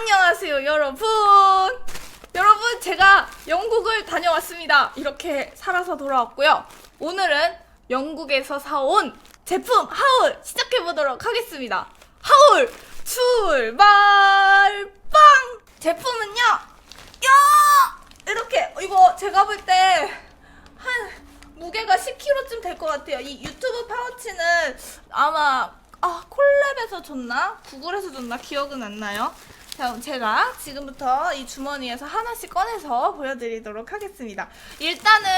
안녕하세요, 여러분. 여러분, 제가 영국을 다녀왔습니다. 이렇게 살아서 돌아왔고요. 오늘은 영국에서 사온 제품 하울 시작해 보도록 하겠습니다. 하울 출발 빵! 제품은요. 야! 이렇게 이거 제가 볼 때 한 무게가 10kg쯤 될 것 같아요. 이 유튜브 파우치는 아마 아 콜랩에서 줬나 구글에서 줬나 기억은 안 나요. 자, 그럼 제가 지금부터 이 주머니에서 하나씩 꺼내서 보여드리도록 하겠습니다. 일단은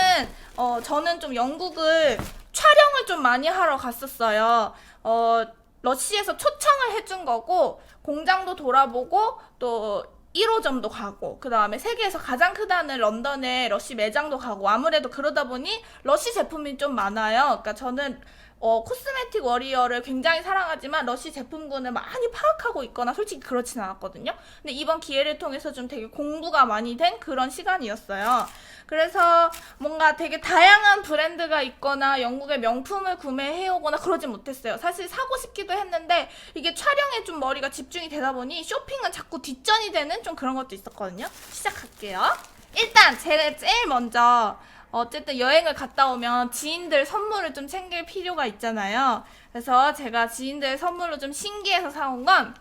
어 저는 좀 영국을 촬영을 좀 많이 하러 갔었어요. 어 러시에서 초청을 해준 거고 공장도 돌아보고 또 1호점도 가고 그 다음에 세계에서 가장 크다는 런던의 러쉬 매장도 가고 아무래도 그러다 보니 러쉬 제품이 좀 많아요. 그러니까 저는 어, 코스메틱 워리어를 굉장히 사랑하지만 러쉬 제품군을 많이 파악하고 있거나 솔직히 그렇진 않았거든요. 근데 이번 기회를 통해서 좀 되게 공부가 많이 된 그런 시간이었어요. 그래서 뭔가 되게 다양한 브랜드가 있거나 영국의 명품을 구매해오거나 그러진 못했어요. 사실 사고 싶기도 했는데 이게 촬영에 좀 머리가 집중이 되다 보니 쇼핑은 자꾸 뒷전이 되는 좀 그런 것도 있었거든요. 시작할게요. 일단 제일 먼저 어쨌든 여행을 갔다 오면 지인들 선물을 좀 챙길 필요가 있잖아요. 그래서 제가 지인들 선물로 좀 신기해서 사온 건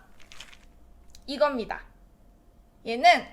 이겁니다. 얘는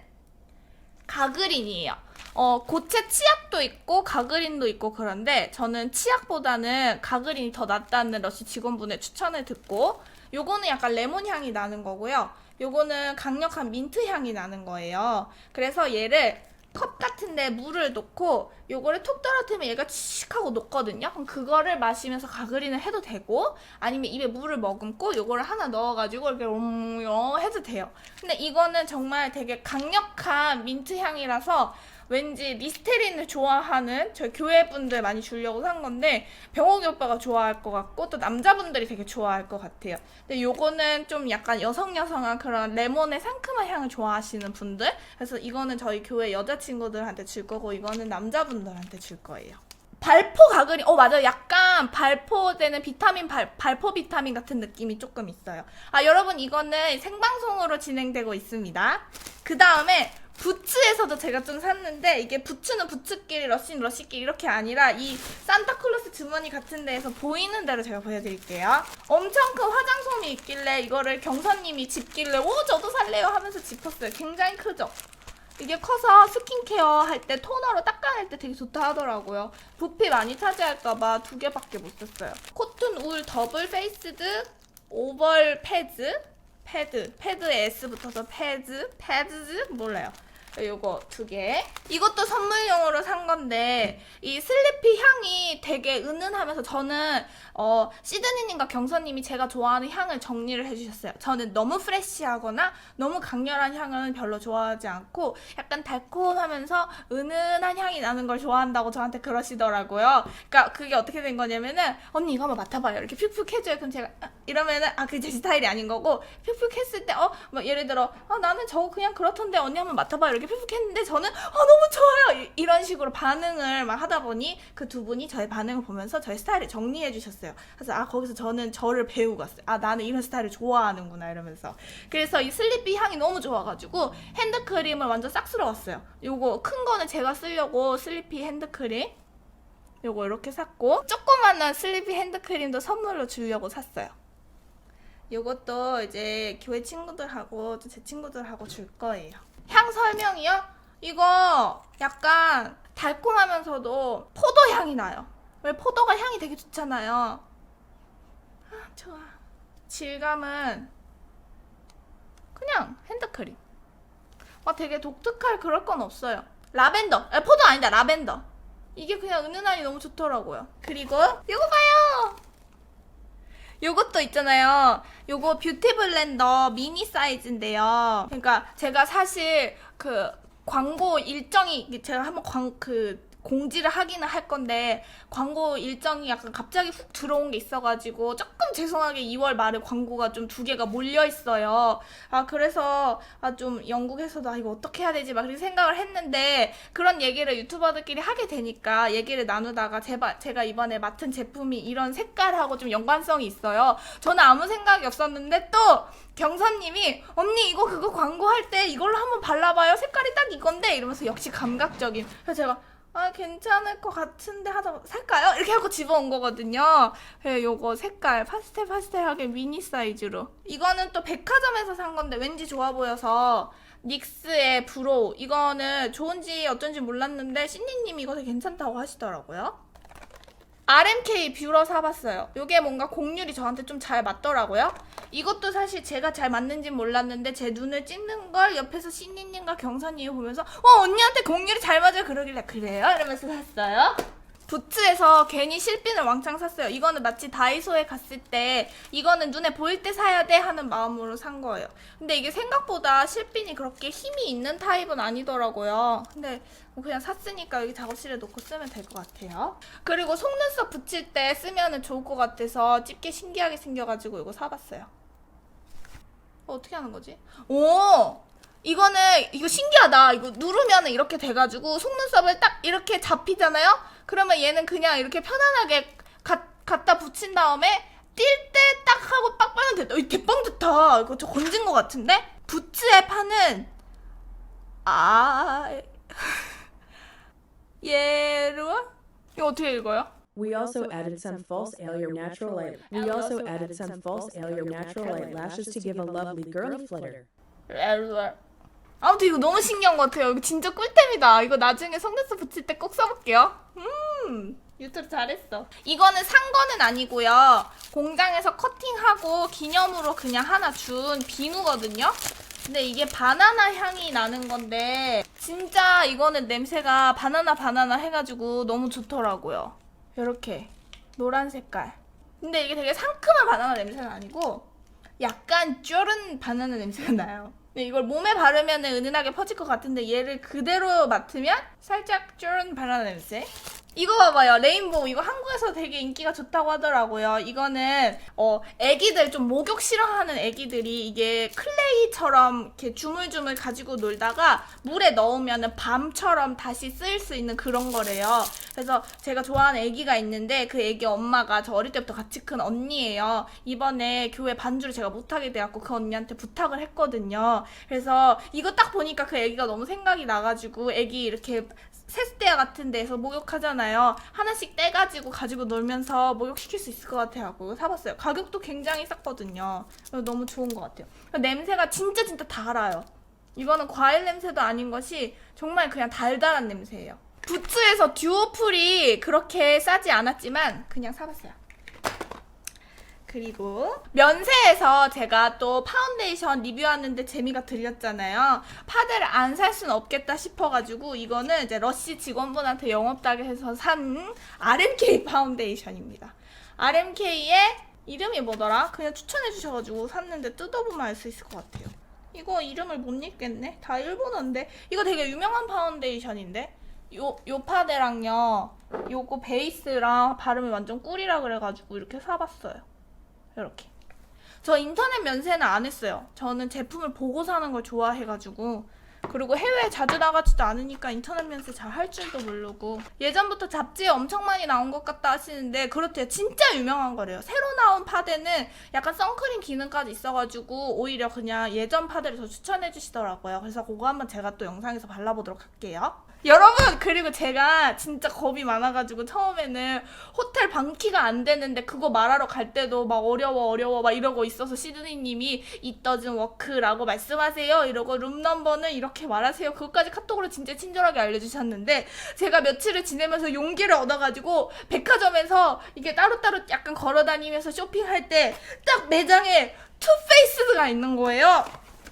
가그린이에요. 어, 고체 치약도 있고 가그린도 있고 그런데 저는 치약보다는 가그린이 더 낫다는 러시 직원분의 추천을 듣고 요거는 약간 레몬 향이 나는 거고요. 요거는 강력한 민트 향이 나는 거예요. 그래서 얘를 컵 같은데 물을 넣고 요거를 톡 떨어뜨리면 얘가 칙 하고 녹거든요. 그럼 그거를 마시면서 가그린을 해도 되고 아니면 입에 물을 머금고 요거를 하나 넣어가지고 이렇게 롱롱 해도 돼요. 근데 이거는 정말 되게 강력한 민트 향이라서 왠지 리스테린을 좋아하는 저희 교회 분들 많이 주려고 산 건데 병옥이 오빠가 좋아할 것 같고 또 남자분들이 되게 좋아할 것 같아요. 근데 요거는 좀 약간 여성 여성한 그런 레몬의 상큼한 향을 좋아하시는 분들 그래서 이거는 저희 교회 여자친구들한테 줄 거고 이거는 남자분들한테 줄 거예요. 발포 가글이 어 맞아요 약간 발포되는 비타민 발, 발포 비타민 같은 느낌이 조금 있어요 아 여러분 이거는 생방송으로 진행되고 있습니다 그 다음에 부츠에서도 제가 좀 샀는데 이게 부츠는 부츠끼리 러시는 러시끼리 이렇게 아니라 이 산타클로스 주머니 같은 데에서 보이는 대로 제가 보여드릴게요 엄청 큰 화장솜이 있길래 이거를 경선님이 집길래 오 저도 살래요 하면서 짚었어요 굉장히 크죠 이게 커서 스킨케어 할 때 토너로 닦아낼 때 되게 좋다 하더라고요. 부피 많이 차지할까봐 두 개밖에 못 썼어요. 코튼 울 더블 페이스드 오벌 패드 패드 패드에 S 붙어서 패드 패드즈 몰라요. 요거 두 개. 이것도 선물용으로 산 건데 이 슬리피 향이 되게 은은하면서 저는 어 시드니님과 경선님이 제가 좋아하는 향을 정리를 해주셨어요. 저는 너무 프레쉬하거나 너무 강렬한 향은 별로 좋아하지 않고 약간 달콤하면서 은은한 향이 나는 걸 좋아한다고 저한테 그러시더라고요. 그러니까 그게 어떻게 된 거냐면은 언니 이거 한번 맡아봐요. 이렇게 픽픽 해줘요. 그럼 제가 아, 이러면은 아 그게 제 스타일이 아닌 거고 픽픽 했을 때 어 뭐 예를 들어 아 나는 저거 그냥 그렇던데 언니 한번 맡아봐요. 이렇게 픽픽 했는데 저는 아 너무 좋아요. 이- 이런 식으로 반응을 막 하다 보니 그 두 분이 저의 반응을 보면서 저의 스타일을 정리해 주셨어요. 그래서 아 거기서 저는 저를 배우고 왔어요. 아 나는 이런 스타일을 좋아하는구나 이러면서 그래서 이 슬리피 향이 너무 좋아가지고 핸드크림을 완전 싹 쓸어왔어요. 요거 큰 거는 제가 쓰려고 슬리피 핸드크림 요거 이렇게 샀고 조그만한 슬리피 핸드크림도 선물로 주려고 샀어요. 요것도 이제 교회 친구들하고 또제 친구들하고 줄 거예요. 향 설명이요? 이거 약간 달콤하면서도 포도 향이 나요. 왜 포도가 향이 되게 좋잖아요. 아, 좋아. 질감은 그냥 핸드크림. 막 되게 독특할 그럴 건 없어요. 라벤더. 아, 포도 아니다. 라벤더. 이게 그냥 은은하니 너무 좋더라고요. 그리고 요거 봐요. 요것도 있잖아요. 요거 뷰티 블렌더 미니 사이즈인데요. 그러니까 제가 사실 그 광고 일정이 제가 한번 광 그 공지를 하기는 할 건데 광고 일정이 약간 갑자기 훅 들어온 게 있어가지고 조금 죄송하게 2월 말에 광고가 좀 두 개가 몰려 있어요. 아 그래서 아 좀 영국에서도 아 이거 어떻게 해야 되지 막 그렇게 생각을 했는데 그런 얘기를 유튜버들끼리 하게 되니까 얘기를 나누다가 제가 제가 이번에 맡은 제품이 이런 색깔하고 좀 연관성이 있어요. 저는 아무 생각이 없었는데 또 경선님이 언니 이거 그거 광고할 때 이걸로 한번 발라봐요 색깔이 딱 이건데 이러면서 역시 감각적인 그래서 제가 아 괜찮을 것 같은데 하다 살까요? 이렇게 하고 집어온 거거든요. 네, 요거 색깔 파스텔 파스텔하게 미니 사이즈로. 이거는 또 백화점에서 산 건데 왠지 좋아 보여서 닉스의 브로우. 이거는 좋은지 어쩐지 몰랐는데 신니님이 이거 괜찮다고 하시더라고요 RMK 뷰러 사봤어요. 이게 뭔가 곡률이 저한테 좀 잘 맞더라고요. 이것도 사실 제가 잘 맞는지 몰랐는데 제 눈을 찍는 걸 옆에서 신니님과 경선님이 보면서 어 언니한테 곡률이 잘 맞아요 그러길래 그래요? 이러면서 샀어요. 부츠에서 괜히 실핀을 왕창 샀어요. 이거는 마치 다이소에 갔을 때 이거는 눈에 보일 때 사야 돼 하는 마음으로 산 거예요. 근데 이게 생각보다 실핀이 그렇게 힘이 있는 타입은 아니더라고요. 근데 뭐 그냥 샀으니까 여기 작업실에 놓고 쓰면 될 것 같아요. 그리고 속눈썹 붙일 때 쓰면 좋을 것 같아서 집게 신기하게 생겨가지고 이거 사봤어요. 어, 어떻게 하는 거지? 오! 이거는 이거 신기하다. 이거 누르면 이렇게 돼가지고 속눈썹을 딱 이렇게 잡히잖아요. 그러면 얘는 그냥 이렇게 편안하게 가, 갖다 붙인 다음에 뛸 때 딱 하고 빡 빨면 됐다. 이 대빵 좋다. 이거 저 건진 것 같은데? 부츠에 파는 아 예루아 이거 어떻게 읽어요? We also added some false Allier natural light. We also added some false Allier natural light lashes to give a lovely girly flutter. 아무튼 이거 너무 신기한 것 같아요. 이거 진짜 꿀템이다. 이거 나중에 속눈썹 붙일 때 꼭 써볼게요. 음, 유튜브 잘했어. 이거는 산 거는 아니고요. 공장에서 커팅하고 기념으로 그냥 하나 준 비누거든요. 근데 이게 바나나 향이 나는 건데 진짜 이거는 냄새가 바나나 바나나 해가지고 너무 좋더라고요. 이렇게 노란 색깔. 근데 이게 되게 상큼한 바나나 냄새는 아니고 약간 쫄은 바나나 냄새가 나요. 근데 이걸 몸에 바르면 은은하게 퍼질 것 같은데 얘를 그대로 맡으면 살짝 쫄은 바나나 냄새. 이거 봐봐요. 레인보우. 이거 한국에서 되게 인기가 좋다고 하더라고요. 이거는, 어, 애기들, 좀 목욕 싫어하는 애기들이 이게 클레이처럼 이렇게 주물주물 가지고 놀다가 물에 넣으면은 밤처럼 다시 쓰일 수 있는 그런 거래요. 그래서 제가 좋아하는 애기가 있는데 그 애기 엄마가 저 어릴 때부터 같이 큰 언니예요. 이번에 교회 반주를 제가 못하게 돼갖고 그 언니한테 부탁을 했거든요. 그래서 이거 딱 보니까 그 애기가 너무 생각이 나가지고 애기 이렇게 세숫대야 같은 데서 목욕하잖아요. 하나씩 떼가지고 가지고 놀면서 목욕시킬 수 있을 것 같아요. 사봤어요. 가격도 굉장히 쌌거든요. 너무 좋은 것 같아요. 냄새가 진짜 진짜 달아요. 이거는 과일 냄새도 아닌 것이 정말 그냥 달달한 냄새예요. 부츠에서 듀오풀이 그렇게 싸지 않았지만 그냥 사봤어요. 그리고 면세에서 제가 또 파운데이션 리뷰하는데 재미가 들렸잖아요. 파데를 안살 수는 없겠다 싶어가지고 이거는 이제 러쉬 직원분한테 영업다게 해서 산 RMK 파운데이션입니다. RMK의 이름이 뭐더라? 그냥 추천해 주셔가지고 샀는데 뜯어보면 알 수 있을 것 같아요. 이거 이름을 못 읽겠네. 다 일본어인데 이거 되게 유명한 파운데이션인데 요, 요 파데랑요 요거 베이스랑 바르면 완전 꿀이라 그래가지고 이렇게 사봤어요. 이렇게. 저 인터넷 면세는 안 했어요. 저는 제품을 보고 사는 걸 좋아해가지고. 그리고 해외에 자주 나가지도 않으니까 인터넷 면세 잘 할 줄도 모르고. 예전부터 잡지에 엄청 많이 나온 것 같다 하시는데, 그렇대요. 진짜 유명한 거래요. 새로 나온 파데는 약간 선크림 기능까지 있어가지고, 오히려 그냥 예전 파데를 더 추천해 주시더라고요. 그래서 그거 한번 제가 또 영상에서 발라보도록 할게요. 여러분 그리고 제가 진짜 겁이 많아가지고 처음에는 호텔 방키가 안 되는데 그거 말하러 갈 때도 막 어려워 어려워 막 이러고 있어서 시드니님이 doesn't work라고 말씀하세요 이러고 룸 넘버는 이렇게 말하세요 그것까지 카톡으로 진짜 친절하게 알려주셨는데 제가 며칠을 지내면서 용기를 얻어가지고 백화점에서 이게 따로따로 약간 걸어다니면서 쇼핑할 때 딱 매장에 투페이스가 있는 거예요.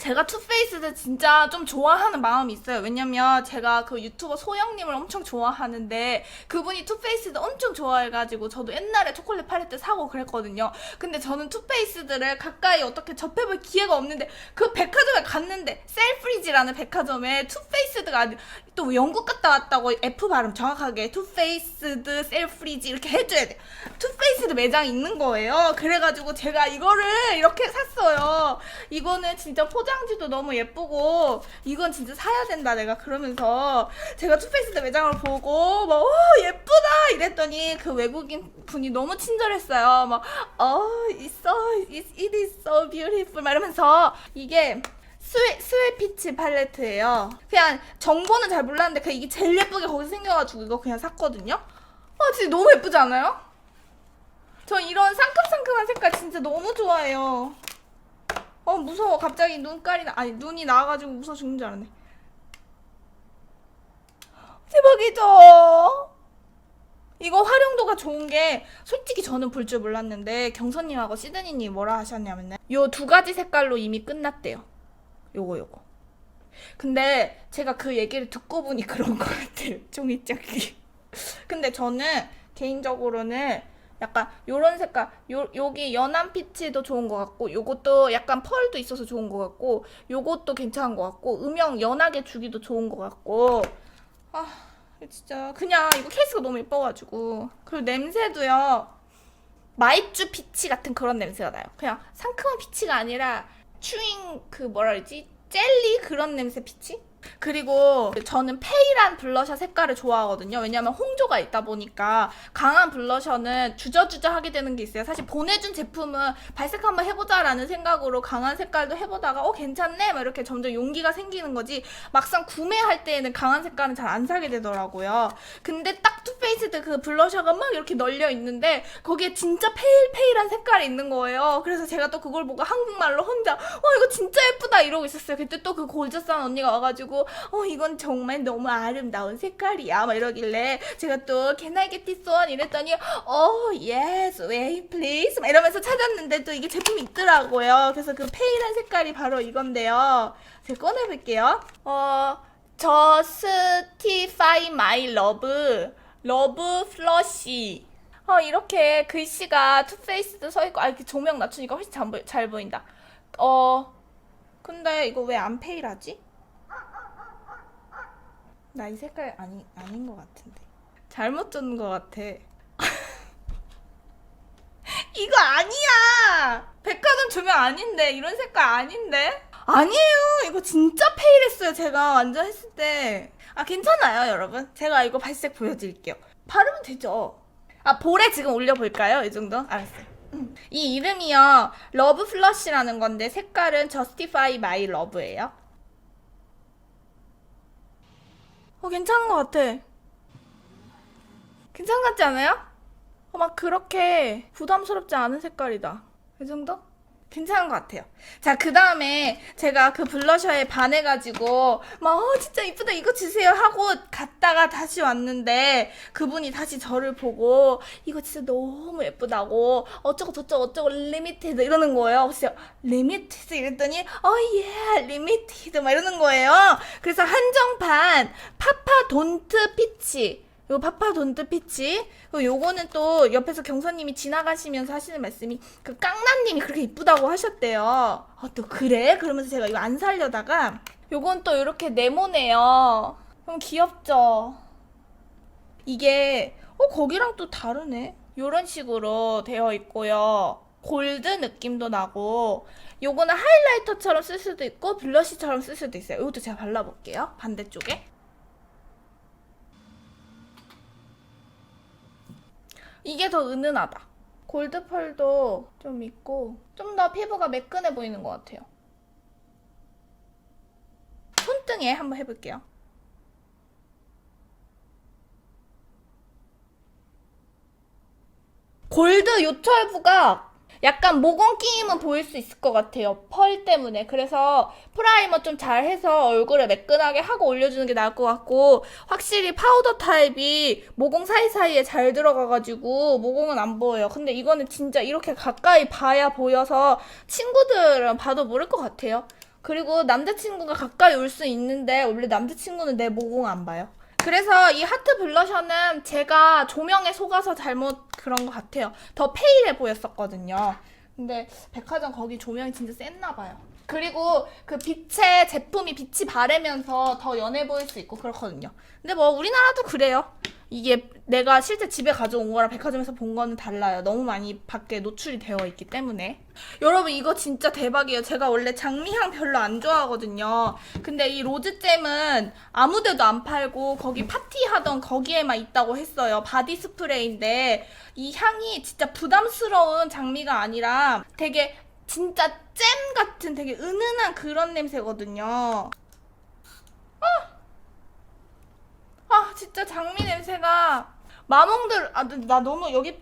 제가 투페이스를 진짜 좀 좋아하는 마음이 있어요. 왜냐면 제가 그 유튜버 소영님을 엄청 좋아하는데 그분이 투페이스도 엄청 좋아해가지고 저도 옛날에 초콜릿 때 사고 그랬거든요. 근데 저는 투페이스들을 가까이 어떻게 접해볼 기회가 없는데 그 백화점에 갔는데 셀프리지라는 백화점에 투페이스가 아니 또 영국 갔다 왔다고 F 발음 정확하게 투페이스드 셀프리지 이렇게 해줘야 돼. 투페이스드 매장이 있는 거예요. 그래가지고 제가 이거를 이렇게 샀어요. 이거는 진짜 포장지도 너무 예쁘고 이건 진짜 사야 된다 내가 그러면서 제가 투페이스드 매장을 보고 막 어, 예쁘다 이랬더니 그 외국인 분이 너무 친절했어요. 막 어, so, it, is so beautiful 막 이러면서 이게 스웨, 스웨피치 팔레트예요. 그냥 정보는 잘 몰랐는데 그냥 이게 제일 예쁘게 거기서 생겨가지고 이거 그냥 샀거든요. 아 진짜 너무 예쁘지 않아요? 저 이런 상큼상큼한 색깔 진짜 너무 좋아해요. 어 무서워 갑자기 눈깔이 나 아니 눈이 나와가지고 무서워 죽는 줄 알았네. 대박이죠. 이거 활용도가 좋은 게 솔직히 저는 볼 줄 몰랐는데 경선님하고 시드니님 뭐라 하셨냐면요. 요두 가지 색깔로 이미 끝났대요. 요거 요거. 근데 제가 그 얘기를 듣고 보니 그런 것 같아요. 종이짝이. 근데 저는 개인적으로는 약간 요런 색깔, 요, 여기 연한 피치도 좋은 것 같고, 요것도 약간 펄도 있어서 좋은 것 같고, 요것도 괜찮은 것 같고, 음영 연하게 주기도 좋은 것 같고, 아, 진짜 그냥 이거 케이스가 너무 예뻐가지고. 그리고 냄새도요. 마이쮸 피치 같은 그런 냄새가 나요. 그냥 상큼한 피치가 아니라 추잉 그 뭐라 그러지? 젤리 그런 냄새 피치? 그리고 저는 페이란 블러셔 색깔을 좋아하거든요. 왜냐면 홍조가 있다 보니까 강한 블러셔는 주저주저 하게 되는 게 있어요. 사실 보내준 제품은 발색 한번 해보자라는 생각으로 강한 색깔도 해보다가 어 괜찮네? 막 이렇게 점점 용기가 생기는 거지. 막상 구매할 때에는 강한 색깔은 잘 안 사게 되더라고요. 근데 딱 투페이스드 그 블러셔가 막 이렇게 널려 있는데 거기에 진짜 페일페일한 색깔이 있는 거예요. 그래서 제가 또 그걸 보고 한국말로 혼자 어 이거 진짜 예쁘다 이러고 있었어요. 그때 또 그 골저싼 언니가 와가지고 어 이건 정말 너무 아름다운 색깔이야 막 이러길래 제가 또 Can I get this one 이랬더니 어 yes wait please 막 이러면서 찾았는데 또 이게 제품이 있더라고요. 그래서 그 페일한 색깔이 바로 이건데요. 제가 꺼내볼게요. 어 Justify my love 러브 플러시 어 이렇게 글씨가 투페이스도 써있고 아 이렇게 조명 낮추니까 훨씬 잘 보인다 어 근데 이거 왜 안 페일하지? 나 이 색깔 아니, 아닌 것 같은데. 잘못 줬는 것 같아. 이거 아니야! 백화점 조명 아닌데 이런 색깔 아닌데? 아니에요! 이거 진짜 페일했어요 제가 완전 했을 때 아 괜찮아요 여러분. 제가 이거 발색 보여드릴게요. 바르면 되죠? 아 볼에 지금 올려볼까요? 이 정도? 알았어요. 음. 이 이름이요. 러브 플러시라는 건데 색깔은 Justify My Love예요 어 괜찮은 것 같아 괜찮은 것 같지 않아요? 어, 막 그렇게 부담스럽지 않은 색깔이다. 이 정도? 괜찮은 것 같아요. 자, 그 다음에 제가 그 블러셔에 반해가지고, 막, 어, 진짜 이쁘다, 이거 주세요 하고 갔다가 다시 왔는데, 그분이 다시 저를 보고, 이거 진짜 너무 예쁘다고, 어쩌고 저쩌고 어쩌고 리미티드 이러는 거예요. 그래서 리미티드 이랬더니, 어, 예, 리미티드 막 이러는 거예요. 그래서 한정판, 파파 돈트 피치. 요 파파돈트 피치. 그리고 요거는 또 옆에서 경선님이 지나가시면서 하시는 말씀이 그 깡남님이 그렇게 이쁘다고 하셨대요. 어, 또 그래? 그러면서 제가 이거 안 살려다가 요건 또 이렇게 네모네요. 너무 귀엽죠? 이게 어 거기랑 또 다르네. 요런 식으로 되어 있고요. 골드 느낌도 나고 요거는 하이라이터처럼 쓸 수도 있고 블러시처럼 쓸 수도 있어요. 이것도 제가 발라볼게요. 반대쪽에. 이게 더 은은하다. 골드 펄도 좀 있고 좀 더 피부가 매끈해 보이는 것 같아요. 손등에 한번 해볼게요. 골드 요철부가 약간 모공 끼임은 보일 수 있을 것 같아요. 펄 때문에. 그래서 프라이머 좀 잘해서 얼굴에 매끈하게 하고 올려주는 게 나을 것 같고 확실히 파우더 타입이 모공 사이사이에 잘 들어가가지고 모공은 안 보여요. 근데 이거는 진짜 이렇게 가까이 봐야 보여서 친구들은 봐도 모를 것 같아요. 그리고 남자친구가 가까이 올 수 있는데 원래 남자친구는 내 모공 안 봐요. 그래서 이 하트 블러셔는 제가 조명에 속아서 잘못 그런 것 같아요. 더 페일해 보였었거든요. 근데 백화점 거기 조명이 진짜 셌나 봐요. 그리고 그 빛의 제품이 빛이 바래면서 더 연해 보일 수 있고 그렇거든요. 근데 뭐 우리나라도 그래요. 이게 내가 실제 집에 가져온 거랑 백화점에서 본 거는 달라요. 너무 많이 밖에 노출이 되어 있기 때문에. 여러분 이거 진짜 대박이에요. 제가 원래 장미향 별로 안 좋아하거든요. 근데 이 로즈잼은 아무데도 안 팔고 거기 파티하던 거기에만 있다고 했어요. 바디 스프레이인데 이 향이 진짜 부담스러운 장미가 아니라 되게 진짜 잼 같은 되게 은은한 그런 냄새거든요. 아 진짜 장미 냄새가 마몽들 아나 너무 여기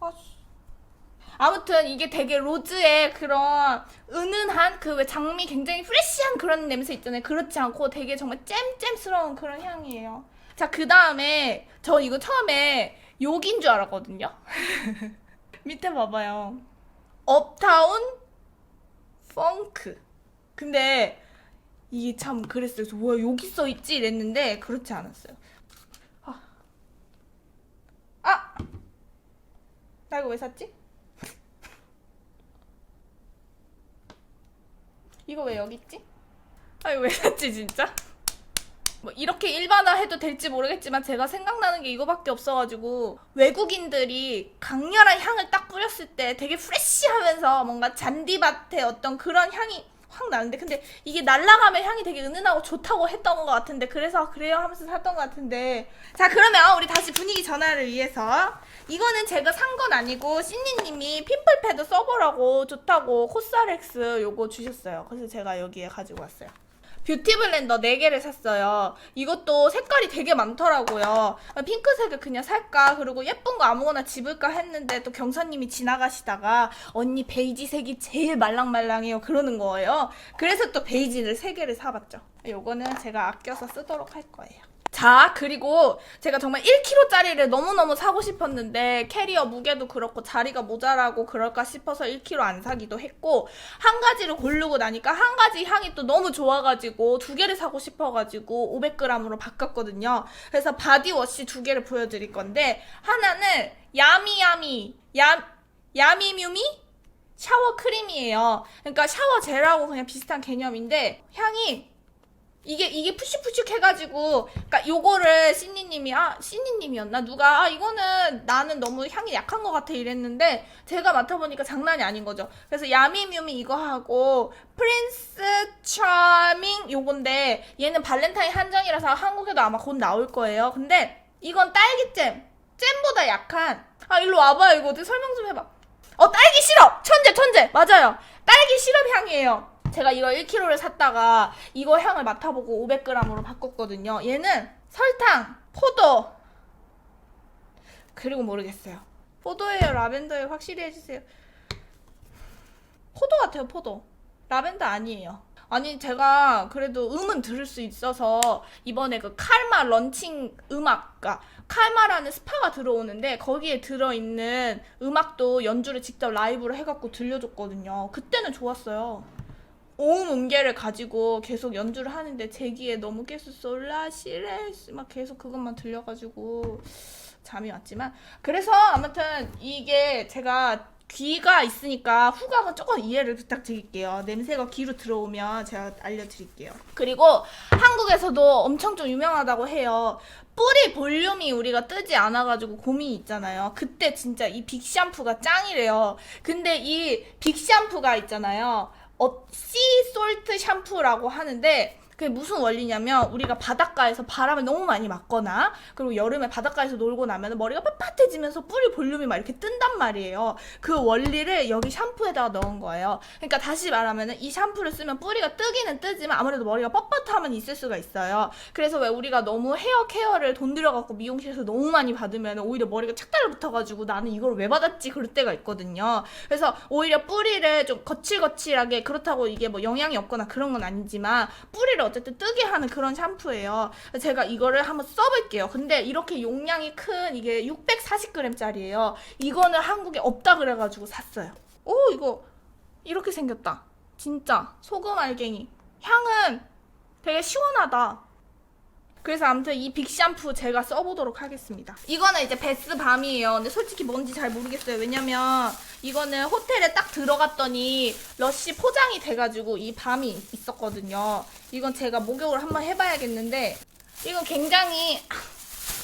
아, 씨. 아무튼 이게 되게 로즈의 그런 은은한 그 왜 장미 굉장히 프레시한 그런 냄새 있잖아요. 그렇지 않고 되게 정말 잼잼스러운 그런 향이에요. 자, 그 다음에 저 이거 처음에 욕인 줄 알았거든요. 밑에 봐봐요. 업타운 펑크. 근데 이게 참 그랬어요. 그래서 와 여기 써 있지 이랬는데 그렇지 않았어요. 아, 아, 나 이거 왜 샀지? 이거 왜 여기 있지? 아 이거 왜 샀지 진짜? 뭐 이렇게 일반화해도 될지 모르겠지만 제가 생각나는 게 이거밖에 없어가지고 외국인들이 강렬한 향을 딱 뿌렸을 때 되게 프레쉬하면서 뭔가 잔디밭의 어떤 그런 향이 확 나는데 근데 이게 날아가면 향이 되게 은은하고 좋다고 했던 것 같은데 그래서 그래요 하면서 샀던 것 같은데 자 그러면 우리 다시 분위기 전환을 위해서 이거는 제가 산 건 아니고 신니님이 핀플 패드 써보라고 좋다고 코스알엑스 요거 주셨어요. 그래서 제가 여기에 가지고 왔어요 뷰티 블렌더 4개를 샀어요. 이것도 색깔이 되게 많더라고요. 핑크색을 그냥 살까? 그리고 예쁜 거 아무거나 집을까 했는데 또 경사님이 지나가시다가 언니 베이지색이 제일 말랑말랑해요. 그러는 거예요. 그래서 또 베이지를 3개를 사봤죠. 요거는 제가 아껴서 쓰도록 할 거예요. 자, 그리고 제가 정말 1kg짜리를 너무너무 사고 싶었는데 캐리어 무게도 그렇고 자리가 모자라고 그럴까 싶어서 1kg 안 사기도 했고 한 가지를 고르고 나니까 한 가지 향이 또 너무 좋아가지고 두 개를 사고 싶어가지고 500g으로 바꿨거든요. 그래서 바디워시 두 개를 보여드릴 건데 하나는 야미야미 야 야미뮤미 샤워 크림이에요. 그러니까 샤워 젤하고 그냥 비슷한 개념인데 향이 이게 이게 푸쉬푸쉬 해가지고 그러니까 요거를 신니님이 아 신니님이었나 누가 아 이거는 나는 너무 향이 약한 것 같아 이랬는데 제가 맡아보니까 장난이 아닌 거죠. 그래서 야미뮤미 이거 하고 프린스 차밍 요건데 얘는 발렌타인 한정이라서 한국에도 아마 곧 나올 거예요. 근데 이건 딸기잼 잼보다 약한 아 일로 와봐요 이거 어떻게 설명 좀 해봐. 어 딸기 시럽 천재 천재 맞아요 딸기 시럽 향이에요. 제가 이거 1kg를 샀다가 이거 향을 맡아보고 500g으로 바꿨거든요. 얘는 설탕, 포도, 그리고 모르겠어요. 포도예요, 라벤더예요? 확실히 해주세요. 포도 같아요, 포도. 라벤더 아니에요. 아니 제가 그래도 음은 들을 수 있어서 이번에 그 칼마 런칭 음악가 칼마라는 스파가 들어오는데 거기에 들어있는 음악도 연주를 직접 라이브로 해갖고 들려줬거든요. 그때는 좋았어요. 오음 음계를 가지고 계속 연주를 하는데 제 귀에 너무 계속 솔라 시레스 막 계속 그것만 들려가지고 잠이 왔지만 그래서 아무튼 이게 제가 귀가 있으니까 후각은 조금 이해를 부탁드릴게요. 냄새가 귀로 들어오면 제가 알려드릴게요. 그리고 한국에서도 엄청 좀 유명하다고 해요. 뿌리 볼륨이 우리가 뜨지 않아가지고 고민이 있잖아요. 그때 진짜 이 빅 샴푸가 짱이래요. 근데 이 빅 샴푸가 있잖아요. 어, 씨 솔트 샴푸라고 하는데 그게 무슨 원리냐면 우리가 바닷가에서 바람을 너무 많이 맞거나 그리고 여름에 바닷가에서 놀고 나면 머리가 빳빳해지면서 뿌리 볼륨이 막 이렇게 뜬단 말이에요. 그 원리를 여기 샴푸에다가 넣은 거예요. 그러니까 다시 말하면 이 샴푸를 쓰면 뿌리가 뜨기는 뜨지만 아무래도 머리가 뻣뻣함은 있을 수가 있어요. 그래서 왜 우리가 너무 헤어 케어를 돈 들여갖고 미용실에서 너무 많이 받으면 오히려 머리가 착 달라붙어가지고 나는 이걸 왜 받았지 그럴 때가 있거든요. 그래서 오히려 뿌리를 좀 거칠거칠하게 그렇다고 이게 뭐 영양이 없거나 그런 건 아니지만 뿌리를 어쨌든 뜨게 하는 그런 샴푸예요. 제가 이거를 한번 써볼게요. 근데 이렇게 용량이 큰 이게 640g짜리예요. 이거는 한국에 없다 그래가지고 샀어요. 오 이거 이렇게 생겼다. 진짜 소금 알갱이. 향은 되게 시원하다. 그래서 아무튼 이 빅 샴푸 제가 써보도록 하겠습니다. 이거는 이제 베스 밤이에요. 근데 솔직히 뭔지 잘 모르겠어요. 왜냐면 이거는 호텔에 딱 들어갔더니 러쉬 포장이 돼가지고 이 밤이 있었거든요. 이건 제가 목욕을 한번 해봐야겠는데 이건 굉장히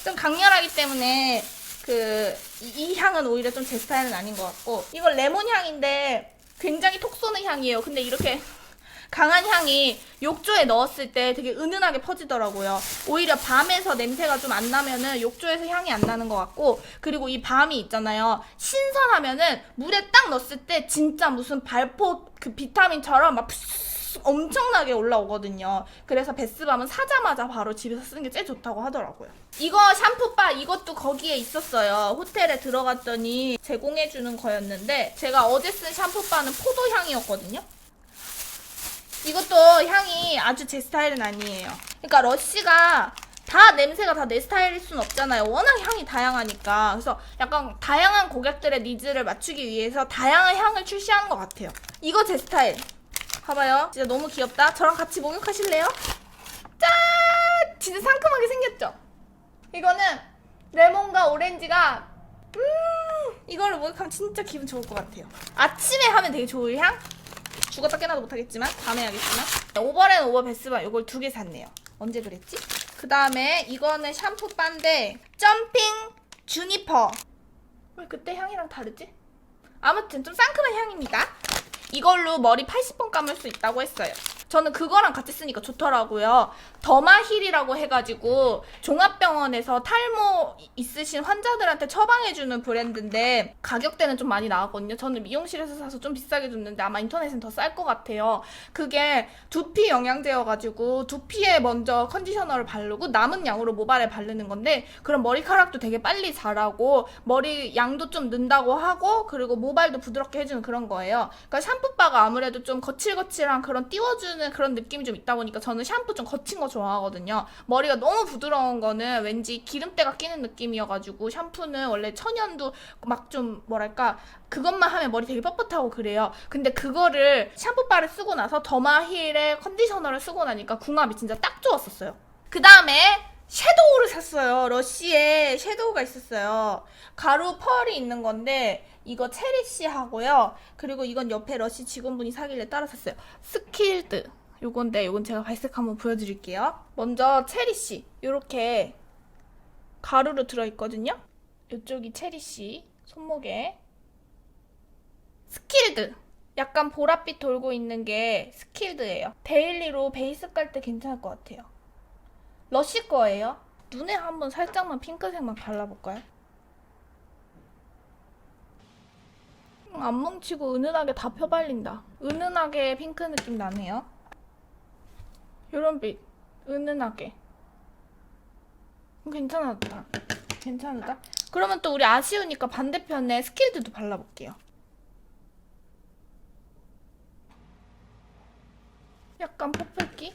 좀 강렬하기 때문에 그 이 향은 오히려 좀 제 스타일은 아닌 것 같고 이건 레몬 향인데 굉장히 톡 쏘는 향이에요. 근데 이렇게 강한 향이 욕조에 넣었을 때 되게 은은하게 퍼지더라고요. 오히려 밤에서 냄새가 좀 안 나면은 욕조에서 향이 안 나는 것 같고 그리고 이 밤이 있잖아요. 신선하면은 물에 딱 넣었을 때 진짜 무슨 발포 그 비타민처럼 막 엄청나게 올라오거든요. 그래서 베스밤은 사자마자 바로 집에서 쓰는 게 제일 좋다고 하더라고요. 이거 샴푸바 이것도 거기에 있었어요. 호텔에 들어갔더니 제공해주는 거였는데 제가 어제 쓴 샴푸바는 포도 향이었거든요. 이것도 향이 아주 제 스타일은 아니에요. 그러니까 러쉬가 다 냄새가 다 내 스타일일 순 없잖아요. 워낙 향이 다양하니까. 그래서 약간 다양한 고객들의 니즈를 맞추기 위해서 다양한 향을 출시하는 것 같아요. 이거 제 스타일. 봐봐요. 진짜 너무 귀엽다. 저랑 같이 목욕하실래요? 짠! 진짜 상큼하게 생겼죠? 이거는 레몬과 오렌지가 음 이거를 목욕하면 진짜 기분 좋을 것 같아요. 아침에 하면 되게 좋을 향? 죽었다 깨나도 못하겠지만 밤에 하겠지만 오버랜 오버 베스바 이걸 두 개 샀네요. 언제 그랬지? 그 다음에 이거는 샴푸바인데 점핑 주니퍼 왜 그때 향이랑 다르지? 아무튼 좀 상큼한 향입니다. 이걸로 머리 80번 감을 수 있다고 했어요. 저는 그거랑 같이 쓰니까 좋더라고요. 더마힐이라고 해가지고 종합병원에서 탈모 있으신 환자들한테 처방해주는 브랜드인데 가격대는 좀 많이 나왔거든요. 저는 미용실에서 사서 좀 비싸게 줬는데 아마 인터넷은 더 쌀 것 같아요. 그게 두피 영양제여가지고 두피에 먼저 컨디셔너를 바르고 남은 양으로 모발에 바르는 건데 그럼 머리카락도 되게 빨리 자라고 머리 양도 좀 는다고 하고 그리고 모발도 부드럽게 해주는 그런 거예요. 그러니까 샴푸바가 아무래도 좀 거칠거칠한 그런 띄워주는 그런 느낌이 좀 있다 보니까 저는 샴푸 좀 거친 거 좋아하거든요. 머리가 너무 부드러운 거는 왠지 기름때가 끼는 느낌이어가지고 샴푸는 원래 천연도 막 좀 뭐랄까 그것만 하면 머리 되게 뻣뻣하고 그래요. 근데 그거를 샴푸바를 쓰고 나서 더마힐의 컨디셔너를 쓰고 나니까 궁합이 진짜 딱 좋았었어요. 그 다음에 섀도우를 샀어요. 러쉬에 섀도우가 있었어요. 가루 펄이 있는 건데 이거 체리씨 하고요. 그리고 이건 옆에 러쉬 직원분이 사길래 따라 샀어요. 스킬드. 요건데 요건 제가 발색 한번 보여드릴게요. 먼저 체리씨 요렇게 가루로 들어있거든요. 이쪽이 체리씨 손목에 스킬드. 약간 보랏빛 돌고 있는 게 스킬드예요. 데일리로 베이스 깔 때 괜찮을 것 같아요. 러쉬 거예요. 눈에 한번 살짝만 핑크색만 발라볼까요? 음, 안 뭉치고 은은하게 다 펴발린다. 은은하게 핑크 느낌 나네요. 요런 빛. 은은하게. 음, 괜찮았다. 괜찮다. 그러면 또 우리 아쉬우니까 반대편에 스킬드도 발라볼게요. 약간 퍼플기?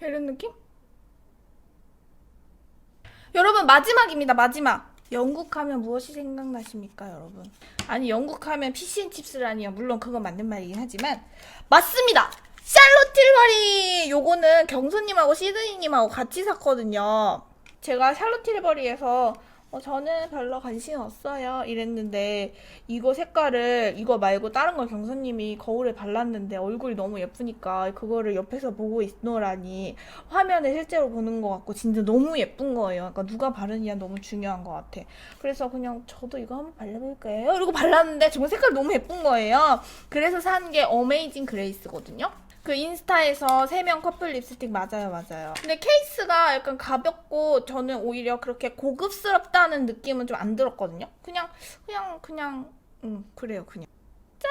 이런 느낌? 여러분 마지막입니다 마지막. 영국 하면 무엇이 생각나십니까 여러분? 아니 영국 하면 피시앤칩스라니요. 물론 그건 맞는 말이긴 하지만. 맞습니다! 샬롯 틸버리! 요거는 경수님하고 시드니님하고 같이 샀거든요. 제가 샬롯 틸버리에서 어, 저는 별로 관심 없어요 이랬는데 이거 색깔을 이거 말고 다른 걸 경수님이 거울에 발랐는데 얼굴이 너무 예쁘니까 그거를 옆에서 보고 있노라니 화면에 실제로 보는 것 같고 진짜 너무 예쁜 거예요. 그러니까 누가 바르느냐 너무 중요한 것 같아. 그래서 그냥 저도 이거 한번 발라볼까요? 이러고 발랐는데 정말 색깔 너무 예쁜 거예요. 그래서 산 게 어메이징 그레이스거든요. 그 인스타에서 세 명 커플 립스틱 맞아요, 맞아요. 근데 케이스가 약간 가볍고 저는 오히려 그렇게 고급스럽다는 느낌은 좀 안 들었거든요. 그냥 그냥 그냥 음 그래요, 그냥. 짠!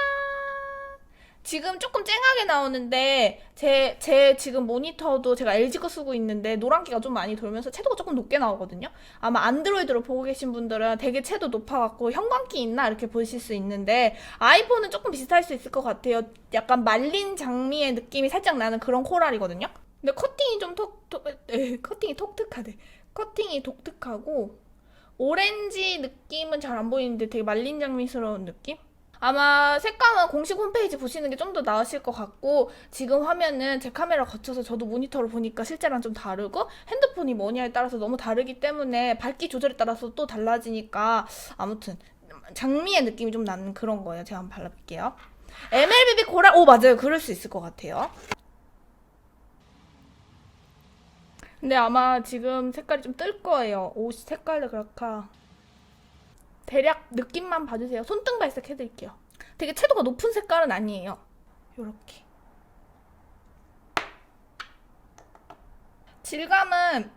지금 조금 쨍하게 나오는데 제, 제 지금 모니터도 제가 LG 거 쓰고 있는데 노란기가 좀 많이 돌면서 채도가 조금 높게 나오거든요. 아마 안드로이드로 보고 계신 분들은 되게 채도 높아갖고 형광기 있나 이렇게 보실 수 있는데 아이폰은 조금 비슷할 수 있을 것 같아요. 약간 말린 장미의 느낌이 살짝 나는 그런 코랄이거든요. 근데 커팅이 좀 톡, 커팅이 독특하대. 커팅이 독특하고 오렌지 느낌은 잘 안 보이는데 되게 말린 장미스러운 느낌? 아마 색감은 공식 홈페이지 보시는 게 좀 더 나으실 것 같고 지금 화면은 제 카메라 거쳐서 저도 모니터로 보니까 실제랑 좀 다르고 핸드폰이 뭐냐에 따라서 너무 다르기 때문에 밝기 조절에 따라서 또 달라지니까 아무튼 장미의 느낌이 좀 나는 그런 거예요. 제가 한번 발라볼게요. MLBB 코랄 오 맞아요. 그럴 수 있을 것 같아요. 근데 아마 지금 색깔이 좀 뜰 거예요. 옷 색깔도 그렇까 대략 느낌만 봐주세요. 손등 발색 해드릴게요. 되게 채도가 높은 색깔은 아니에요. 요렇게. 질감은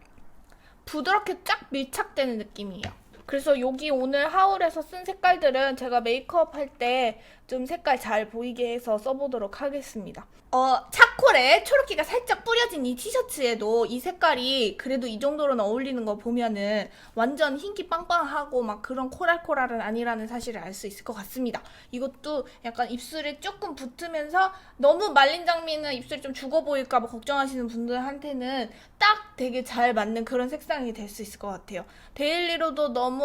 부드럽게 쫙 밀착되는 느낌이에요. 그래서 여기 오늘 하울에서 쓴 색깔들은 제가 메이크업 할 때 좀 색깔 잘 보이게 해서 써보도록 하겠습니다. 어, 차콜에 초록기가 살짝 뿌려진 이 티셔츠에도 이 색깔이 그래도 이 정도로는 어울리는 거 보면은 완전 흰기 빵빵하고 막 그런 코랄코랄은 아니라는 사실을 알 수 있을 것 같습니다. 이것도 약간 입술에 조금 붙으면서 너무 말린 장미는 입술이 좀 죽어 보일까 봐 걱정하시는 분들한테는 딱 되게 잘 맞는 그런 색상이 될 수 있을 것 같아요. 데일리로도 너무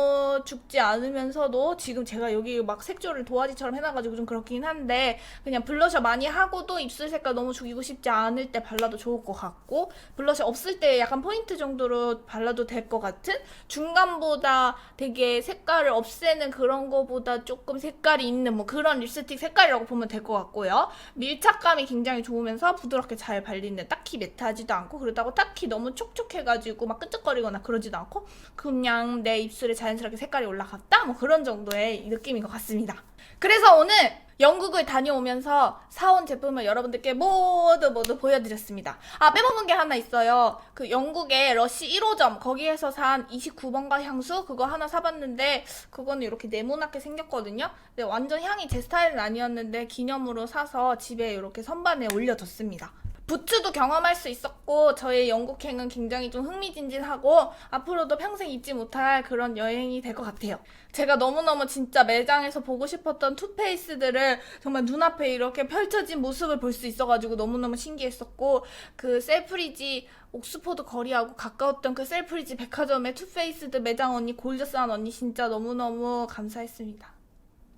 죽지 않으면서도 지금 제가 여기 막 색조를 도화지처럼 해놔가지고 좀 그렇긴 한데 그냥 블러셔 많이 하고도 입술 색깔 너무 죽이고 싶지 않을 때 발라도 좋을 것 같고 블러셔 없을 때 약간 포인트 정도로 발라도 될 것 같은 중간보다 되게 색깔을 없애는 그런 거보다 조금 색깔이 있는 뭐 그런 립스틱 색깔이라고 보면 될 것 같고요. 밀착감이 굉장히 좋으면서 부드럽게 잘 발리는 딱히 매트하지도 않고 그렇다고 딱히 너무 촉촉해가지고 막 끈적거리거나 그러지도 않고 그냥 내 입술에 자연스럽게 색깔이 올라갔다 뭐 그런 정도의 느낌인 것 같습니다. 그래서 오늘 영국을 다녀오면서 사온 제품을 여러분들께 모두 모두 보여드렸습니다. 아 빼먹은 게 하나 있어요. 그 영국의 러시 1호점 거기에서 산 29번가 향수 그거 하나 사봤는데 그거는 이렇게 네모나게 생겼거든요. 근데 완전 향이 제 스타일은 아니었는데 기념으로 사서 집에 이렇게 선반에 올려뒀습니다. 부츠도 경험할 수 있었고 저의 영국행은 굉장히 좀 흥미진진하고 앞으로도 평생 잊지 못할 그런 여행이 될 것 같아요. 제가 너무너무 진짜 매장에서 보고 싶었던 투페이스들을 정말 눈앞에 이렇게 펼쳐진 모습을 볼 수 있어가지고 너무너무 신기했었고 그 셀프리지 옥스포드 거리하고 가까웠던 그 셀프리지 백화점의 투페이스드 매장 언니 골저스한 언니 진짜 너무너무 감사했습니다.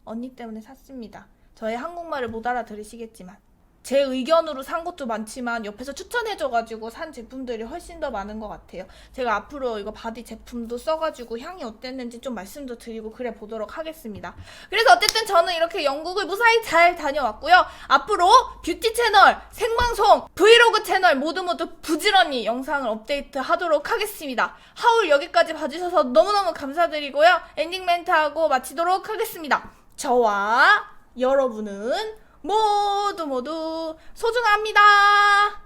언니 때문에 샀습니다. 저의 한국말을 못 알아들으시겠지만 제 의견으로 산 것도 많지만 옆에서 추천해줘가지고 산 제품들이 훨씬 더 많은 것 같아요. 제가 앞으로 이거 바디 제품도 써가지고 향이 어땠는지 좀 말씀도 드리고 그래 보도록 하겠습니다. 그래서 어쨌든 저는 이렇게 영국을 무사히 잘 다녀왔고요. 앞으로 뷰티 채널, 생방송, 브이로그 채널 모두 모두 부지런히 영상을 업데이트 하도록 하겠습니다. 하울 여기까지 봐주셔서 너무너무 감사드리고요. 엔딩 멘트하고 마치도록 하겠습니다. 저와 여러분은 모두 모두 소중합니다.